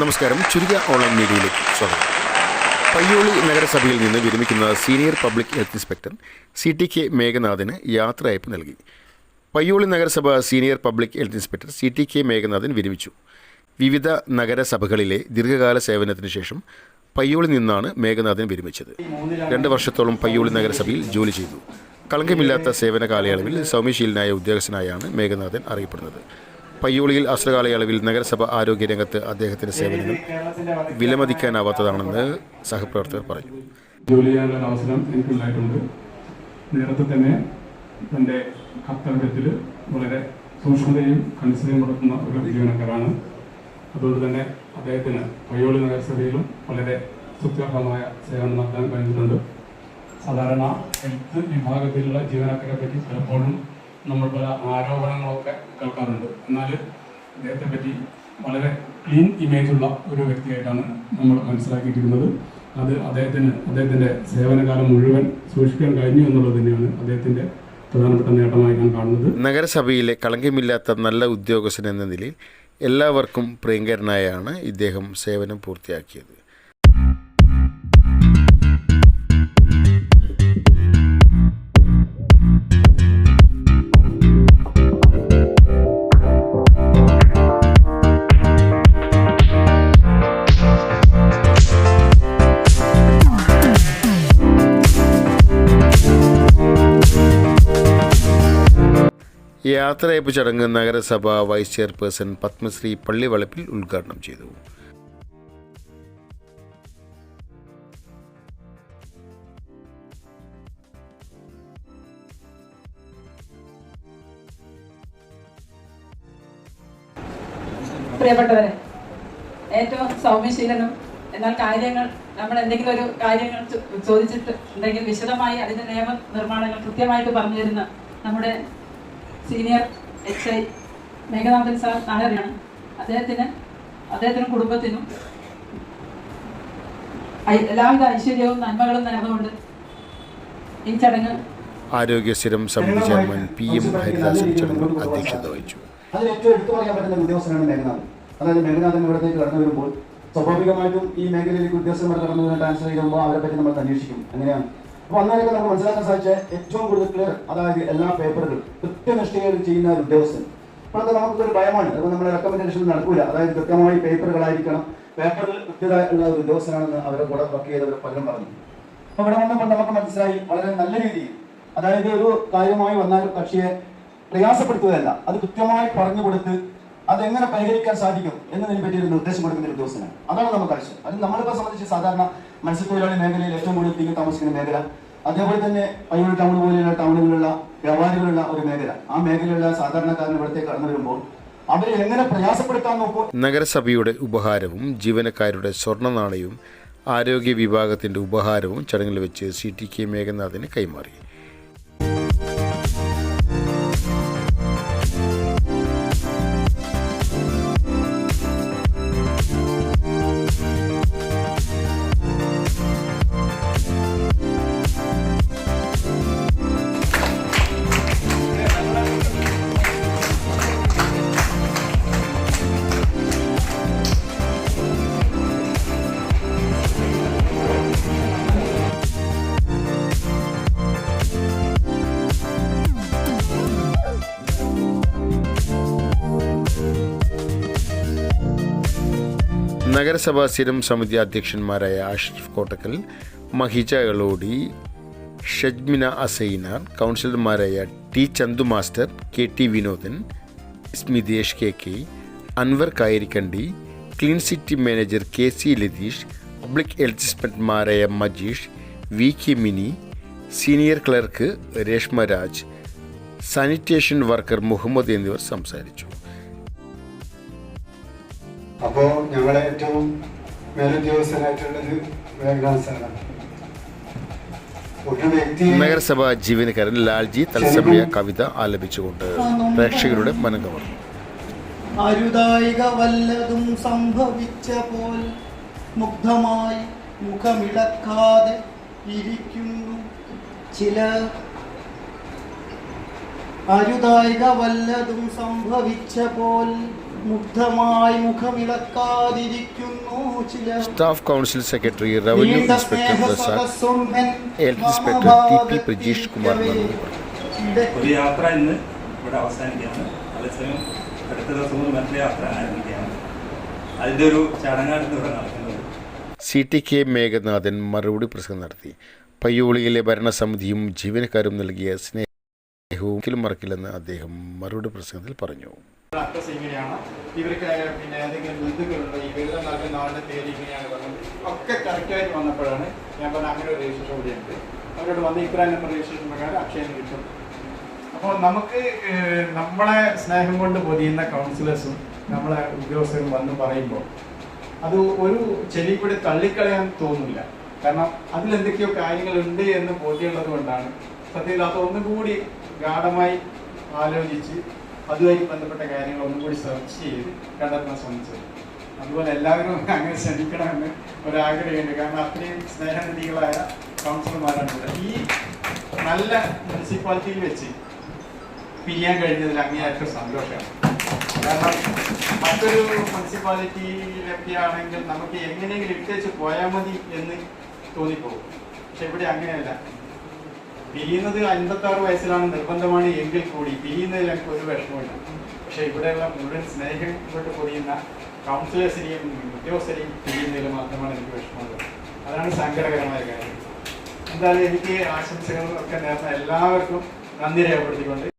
നമസ്കാരം. ചുരുക്ക ഓൺലൈൻ മീഡിയയിലേക്ക് സ്വാഗതം. പയ്യോളി നഗരസഭയിൽ നിന്ന് വിരമിക്കുന്ന senior public health inspector C T K മേഘനാഥിന് യാത്രയയപ്പ് നൽകി. പയ്യോളി നഗരസഭ senior public health inspector C T K Meghanathan വിരമിച്ചു. വിവിധ നഗരസഭകളിലെ ദീർഘകാല സേവനത്തിന് ശേഷം പയ്യോളി നിന്നാണ് മേഘനാഥൻ വിരമിച്ചത്. രണ്ട് വർഷത്തോളം പയ്യോളി നഗരസഭയിൽ ജോലി ചെയ്തു. കളങ്കമില്ലാത്ത സേവന കാലയളവിൽ സൗമ്യശീലനായ ഉദ്യോഗസ്ഥനായാണ് മേഘനാഥൻ അറിയപ്പെടുന്നത്. പയ്യോളിയിൽ അസ്ത്രകാലയളവിൽ നഗരസഭ ആരോഗ്യരംഗത്ത് അദ്ദേഹത്തിന്റെ സേവനങ്ങൾ വിലമതിക്കാനാവാത്തതാണെന്ന് സഹപ്രവർത്തകർ പറഞ്ഞു. ജോലി ചെയ്യാനുള്ള അവസരം എനിക്കുണ്ടായിട്ടുണ്ട്. നേരത്തെ തന്നെ തന്റെ കർത്തവ്യത്തിൽ വളരെ സൂക്ഷ്മതയും കണിശതയും കൊടുക്കുന്ന ഒരു ജീവനക്കാരാണ്. അതുകൊണ്ട് തന്നെ അദ്ദേഹത്തിന് പയ്യോളി നഗരസഭയിലും വളരെ സ്തുത്യർഹമായ സേവനം നടത്താൻ കഴിഞ്ഞിട്ടുണ്ട്. സാധാരണ ഹെൽത്ത് വിഭാഗത്തിലുള്ള ജീവനക്കാരെ പറ്റി പലപ്പോഴും നമ്മൾ പല ആരോപണങ്ങളൊക്കെ കേൾക്കാറുണ്ട്. എന്നാൽ അദ്ദേഹത്തെ പറ്റി വളരെ ക്ലീൻ ഇമേജ് ഉള്ള ഒരു വ്യക്തിയായിട്ടാണ് നമ്മൾ മനസ്സിലാക്കിയിരിക്കുന്നത് അത് അദ്ദേഹത്തിന് അദ്ദേഹത്തിന്റെ സേവനകാലം മുഴുവൻ സൂക്ഷിക്കാൻ കഴിഞ്ഞു എന്നുള്ളത് തന്നെയാണ് അദ്ദേഹത്തിന്റെ പ്രധാനപ്പെട്ട നേട്ടമായി ഞാൻ കാണുന്നത്. നഗരസഭയിലെ കളങ്കമില്ലാത്ത നല്ല ഉദ്യോഗസ്ഥൻ എന്ന നിലയിൽ എല്ലാവർക്കും പ്രിയങ്കരനായാണ് ഇദ്ദേഹം സേവനം പൂർത്തിയാക്കിയത്. യാത്രയപ്പ് ചടങ്ങ് നഗരസഭ വൈസ് ചെയർപേഴ്സൺ പത്മശ്രീ പള്ളിവളപ്പിൽ ഉദ്ഘാടനം ചെയ്തു. പ്രിയപ്പെട്ടവരെ ഏറ്റവും സൗമ്യശീലനം എന്നാൽ കാര്യങ്ങൾ നമ്മൾ എന്തെങ്കിലും ഒരു കാര്യങ്ങൾ ചോദിച്ചിട്ട് ഉണ്ടെങ്കിൽ വിശദമായി അതിന്റെ നിയമ നിർമ്മാണങ്ങൾ കൃത്യമായിട്ട് പറഞ്ഞു തരുന്ന നമ്മുടെ senior H I Meghanathan sir നായരാണ് അദ്ദേഹത്തിന് അദ്ദേഹത്തിനും കുടുംബത്തിനും എല്ലാവിധ ഐശ്വര്യവും നന്മകളും നേർന്നുകൊണ്ട് ഈ ചടങ്ങ് ആരോഗ്യ സ്ഥിരം സമിതി ചെയർമാൻ പി എം ഹരിദാസൻ ചടങ്ങിൽ അധ്യക്ഷത വഹിച്ചു. അതിൽ ഏറ്റവും എടുത്തു പറയാൻ പറ്റുന്ന ഒരു ഉദ്യോഗസ്ഥനാണ് മേഘനാഥൻ. അതായത് മേഘനാഥൻ ഇവിടത്തേക്ക് കടന്നു വരുമ്പോൾ സ്വാഭാവികമായിട്ടും ഈ മേഖലയിലേക്ക് ഉദ്യോഗസ്ഥന്മാർ കടന്നു വരുന്ന ട്രാൻസ്ഫർ ചെയ്യുമ്പോൾ അവരെ പറ്റി നമ്മൾ അന്വേഷിക്കും. അങ്ങനെയാണ്. അപ്പോൾ അന്നേരമൊക്കെ നമുക്ക് മനസ്സിലാക്കാൻ സാധിച്ച ഏറ്റവും കൂടുതൽ ക്ലിയർ അതായത് എല്ലാ പേപ്പറുകൾ കൃത്യനിഷ്ഠയിൽ ചെയ്യുന്ന ഒരു ഉദ്യോഗസ്ഥൻ. അപ്പോഴത്തെ നമുക്കൊരു ഭയമാണ്. അപ്പോൾ നമ്മുടെ റെക്കമെൻഡേഷൻ നടക്കൂല. അതായത് കൃത്യമായി പേപ്പറുകളായിരിക്കണം. പേപ്പറിൽ കൃത്യത ഉള്ള ഒരു ഉദ്യോഗസ്ഥനാണെന്ന് അവരെ കൂടെ വർക്ക് ചെയ്തവർ പലരും പറഞ്ഞു. അപ്പോൾ ഇവിടെ വന്നപ്പോൾ നമുക്ക് മനസ്സിലായി വളരെ നല്ല രീതിയിൽ. അതായത് ഒരു കാര്യമായി വന്നാൽ കക്ഷിയെ പ്രയാസപ്പെടുത്തുകയല്ല. അത് കൃത്യമായി പറഞ്ഞു കൊടുത്ത് അതെങ്ങനെ പരിഹരിക്കാൻ സാധിക്കും എന്നതിനെ പറ്റി ഒരു നിർദ്ദേശം കൊടുക്കുന്ന ഒരു ദിവസമാണ് അതാണ് നമുക്ക് ആവശ്യം. അത് നമ്മളിപ്പോ സംബന്ധിച്ച് സാധാരണ മത്സ്യത്തൊഴിലാളി മേഖലയിൽ ഏറ്റവും കൂടുതൽ തീങ്ങി താമസിക്കുന്ന മേഖല. അതേപോലെ തന്നെ പയ്യൂർ ടൗൺ പോലെയുള്ള ടൗണുകളിലുള്ള വ്യാപാരികളുള്ള ഒരു മേഖല. ആ മേഖലയിലുള്ള സാധാരണക്കാരൻ ഇവിടത്തെ കടന്നു വരുമ്പോൾ അവരെ എങ്ങനെ പ്രയാസപ്പെടുത്താൻ നോക്കൂ? നഗരസഭയുടെ ഉപഹാരവും ജീവനക്കാരുടെ സ്വർണ നാണയവും ആരോഗ്യ വിഭാഗത്തിന്റെ ഉപഹാരവും ചടങ്ങിൽ വെച്ച് സി ടി കെ മേഘനാഥിന് കൈമാറി. നഗരസഭാ സ്ഥിരം സമിതി അധ്യക്ഷന്മാരായ അഷ്റഫ് കോട്ടക്കൽ മഹിജ എളോടി ഷജ്മിന അസൈനാർ കൗൺസിലർമാരായ T Chandu master K T Vinodan Smithesh K K Anwar Kayarikkandi clean city manager K C Latheesh public ഇൻസ്പെക്ടർമാരായ Majeesh V K Mini senior clerk Reshma Raj sanitation worker Muhammad എന്നിവർ സംസാരിച്ചു. അപ്പോൾ ഞങ്ങളെ ഏറ്റവും മേലുദ്യോഗസ്ഥനായിട്ടുള്ളത് മേഘനാഥ് സാറാണ് ഒരു വ്യക്തി നഗരസഭാ ജീവനക്കാരൻ ലാൽജി തത്സമയ കവിത ആലപിച്ചുകൊണ്ട് പ്രേക്ഷകരുടെ മനം കവർന്നു അരുതായിക വല്ലതും സംഭവിച്ച പോൽ മുഗ്ധമായി മുഖമിളക്കാതെ ഇരിക്കുന്നു ചില അരുതായിക വല്ലതും സംഭവിച്ച പോൽ മുഗ്ധമായി മുഖമിളക്കാതിരിക്കുന്നു ചില staff council secretary revenue inspector Prasad health inspector T P Prajeesh Kumar നന്ദി ഒരു യാത്ര ഇന്ന് ഇവിടെ അവസാനിക്കുകയാണ്. അതേസമയം അടുത്ത ദിവസം മറ്റൊരു യാത്ര ആരംഭിക്കുകയാണ്. അതിന്റെ ഒരു ചടങ്ങാണ് ഇവിടെ നടക്കുന്നത്. സി ടി കെ മേഘനാഥൻ മറുപടി പ്രസംഗം നടത്തി. പയ്യോളിയിലെ ഭരണസമിതിയും ജീവനക്കാരും നൽകിയ സ്നേഹവും ഒരിക്കലും മറക്കില്ലെന്ന് അദ്ദേഹം മറുപടി പ്രസംഗത്തിൽ പറഞ്ഞു. അഡ്രസ് ഇങ്ങനെയാണ് ഇവർക്ക് പിന്നെ ഏതെങ്കിലും ബന്ധുക്കളുണ്ടോ? ഈ വെള്ളം നൽകുന്ന ആളുടെ പേര് ഇങ്ങനെയാണ് പറഞ്ഞത് ഒക്കെ കറക്റ്റായിട്ട് വന്നപ്പോഴാണ് ഞാൻ പറഞ്ഞ അങ്ങനെ ഒരു രജിസ്ട്രേഷൻ കൂടിയുണ്ട് അവരോട് വന്ന് ഇത്ര നമ്പർ രജിസ്ട്രേഷൻ പ്രകാരം അക്ഷയം കിട്ടും. അപ്പോൾ നമുക്ക് നമ്മളെ സ്നേഹം കൊണ്ട് പൊതിയുന്ന കൗൺസിലേഴ്സും നമ്മളെ ഉദ്യോഗസ്ഥരും വന്ന് പറയുമ്പോൾ അത് ഒരു ചെവി കൂടി തള്ളിക്കളയാൻ തോന്നില്ല. കാരണം അതിലെന്തൊക്കെയോ കാര്യങ്ങളുണ്ട് എന്ന് ബോധ്യമുള്ളത് കൊണ്ടാണ്. സത്യത്തിൽ അതൊന്നും ഗാഠമായി ആലോചിച്ച് അതുമായി ബന്ധപ്പെട്ട കാര്യങ്ങൾ ഒന്നും കൂടി സെർച്ച് ചെയ്ത് കണ്ടെത്താൻ ശ്രമിച്ചത്. അതുപോലെ എല്ലാവരും അങ്ങനെ ശ്രമിക്കണമെന്ന് ഒരാഗ്രഹമുണ്ട്. കാരണം അത്രയും സ്നേഹനിധികളായ കൗൺസിലർമാരാണ് ഇവിടെ. ഈ നല്ല മുനിസിപ്പാലിറ്റിയിൽ വെച്ച് പിരിയാൻ കഴിഞ്ഞതിൽ അങ്ങേയറ്റം സന്തോഷമാണ്. കാരണം മറ്റൊരു മുനിസിപ്പാലിറ്റിയിലൊക്കെ ആണെങ്കിൽ നമുക്ക് എങ്ങനെയെങ്കിലും ഇട്ടേച്ച് പോയാൽ മതി എന്ന് തോന്നിപ്പോകും. പക്ഷെ ഇവിടെ അങ്ങനെയല്ല. പിരിയുന്നത് അൻപത്തി ആറ് വയസ്സിലാണ് നിർബന്ധമാണ് എങ്കിൽ കൂടി പിരിയുന്നതിൽ എനിക്ക് ഒരു വിഷമമില്ല പക്ഷെ ഇവിടെയുള്ള മുഴുവൻ സ്നേഹം കൊണ്ട് പൊതിയുന്ന കൗൺസിലേഴ്സിനെയും ഉദ്യോഗസ്ഥരെയും പിരിയുന്നതിൽ മാത്രമാണ് എനിക്ക് വിഷമമുള്ളത്. അതാണ് സങ്കടകരമായ കാര്യം. എന്തായാലും എനിക്ക് ആശംസകൾ ഒക്കെ നേർന്ന എല്ലാവർക്കും നന്ദി രേഖപ്പെടുത്തിക്കൊണ്ട്